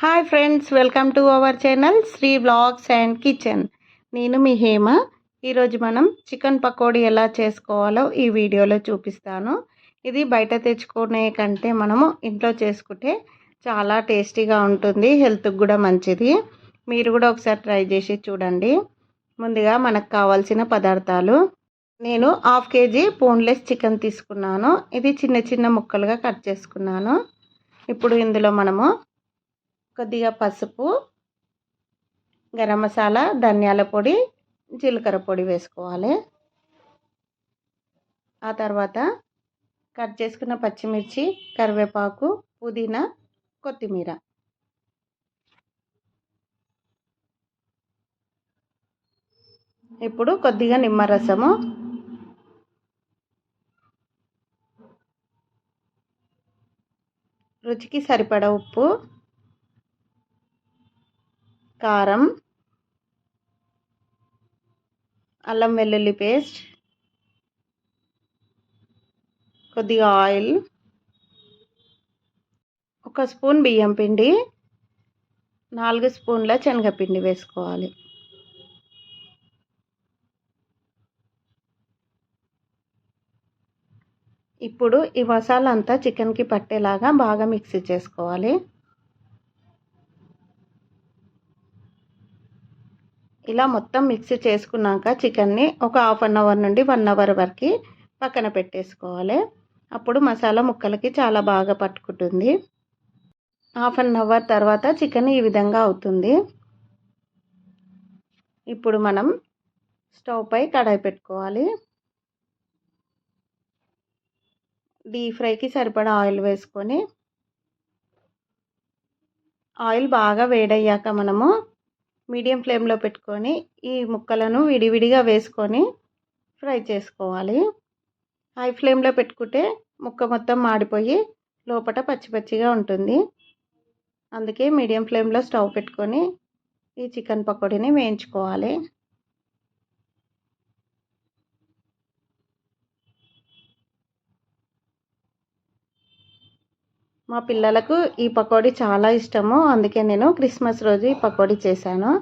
Hi friends welcome to our channel Shri blogs and kitchen నేను మీ హేమ. ఈరోజు మనం చికెన్ పకోడీ ఎలా చేసుకోవాలో ఈ వీడియోలో చూపిస్తాను. ఇది బయట తెచ్చుకునే కంటే మనము ఇంట్లో చేసుకుంటే చాలా టేస్టీగా ఉంటుంది హెల్త్కి కూడా మంచిది. మీరు కూడా ఒకసారి ట్రై చేసి చూడండి. ముందుగా మనకు కావాల్సిన పదార్థాలు. నేను హాఫ్ కేజీ బోన్లెస్ చికెన్ తీసుకున్నాను. ఇది చిన్న చిన్న ముక్కలుగా కట్ చేసుకున్నాను. ఇప్పుడు ఇందులో మనము కొద్దిగా పసుపు గరం మసాలా ధనియాల పొడి జీలకర్ర పొడి వేసుకోవాలి. ఆ తర్వాత కట్ చేసుకున్న పచ్చిమిర్చి కరివేపాకు పుదీనా కొత్తిమీర. ఇప్పుడు కొద్దిగా నిమ్మరసము. రుచికి సరిపడ ఉప్పు. కారం అల్లం వెల్లుల్లి పేస్ట్ కొద్దిగా ఆయిల్ ఒక స్పూన్ బియ్యం పిండి నాలుగు స్పూన్ల శనగపిండి వేసుకోవాలి. ఇప్పుడు ఈ మసాలా అంతా చికెన్కి పట్టేలాగా బాగా మిక్సీ చేసుకోవాలి. ఇలా మొత్తం మిక్సీ చేసుకున్నాక చికెన్ని ఒక హాఫ్ అన్ అవర్ నుండి వన్ అవర్ వరకు పక్కన పెట్టేసుకోవాలి. అప్పుడు మసాలా ముక్కలకి చాలా బాగా పట్టుకుంటుంది. హాఫ్ అన్ అవర్ తర్వాత చికెన్ ఈ విధంగా అవుతుంది. ఇప్పుడు మనం స్టవ్ పై కడాయి పెట్టుకోవాలి. డీప్ ఫ్రైకి సరిపడా ఆయిల్ వేసుకొని ఆయిల్ బాగా వేడయ్యాక మనము మీడియం ఫ్లేమ్లో పెట్టుకొని ఈ ముక్కలను విడివిడిగా వేసుకొని ఫ్రై చేసుకోవాలి. హై ఫ్లేమ్లో పెట్టుకుంటే ముక్క మొత్తం మాడిపోయి లోపల పచ్చి పచ్చిగా ఉంటుంది. అందుకే మీడియం ఫ్లేమ్లో స్టవ్ పెట్టుకొని ఈ చికెన్ పకోడీని వేయించుకోవాలి. మా పిల్లలకు ఈ పకోడీ చాలా ఇష్టము. అందుకే నేను క్రిస్మస్ రోజు ఈ పకోడీ చేశాను.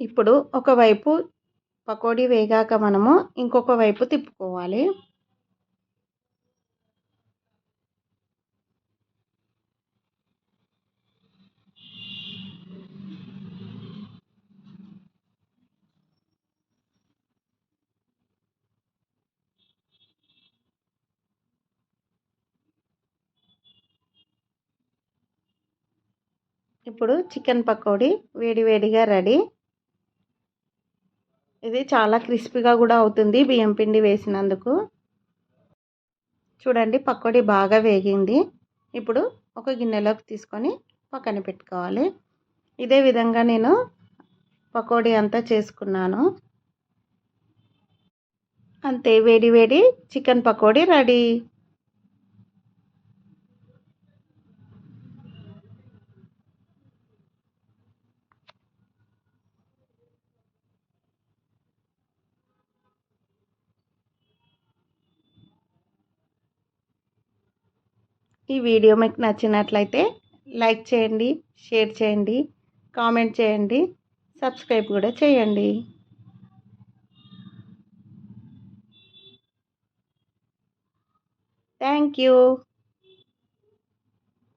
ఇప్పుడు ఒకవైపు పకోడీ వేగాక మనము ఇంకొక వైపు తిప్పుకోవాలి. ఇప్పుడు చికెన్ పకోడీ వేడివేడిగా రెడీ. ఇది చాలా క్రిస్పీగా కూడా అవుతుంది బియ్యం పిండి వేసినందుకు. చూడండి పకోడీ బాగా వేగింది. ఇప్పుడు ఒక గిన్నెలోకి తీసుకొని పక్కన పెట్టుకోవాలి. ఇదే విధంగా నేను పకోడీ అంతా చేసుకున్నాను. అంతే వేడి వేడి చికెన్ పకోడీ రెడీ. ఈ వీడియో మీకు నచ్చినట్లయితే లైక్ చేయండి షేర్ చేయండి కామెంట్ చేయండి సబ్స్క్రైబ్ కూడా చేయండి. Thank you.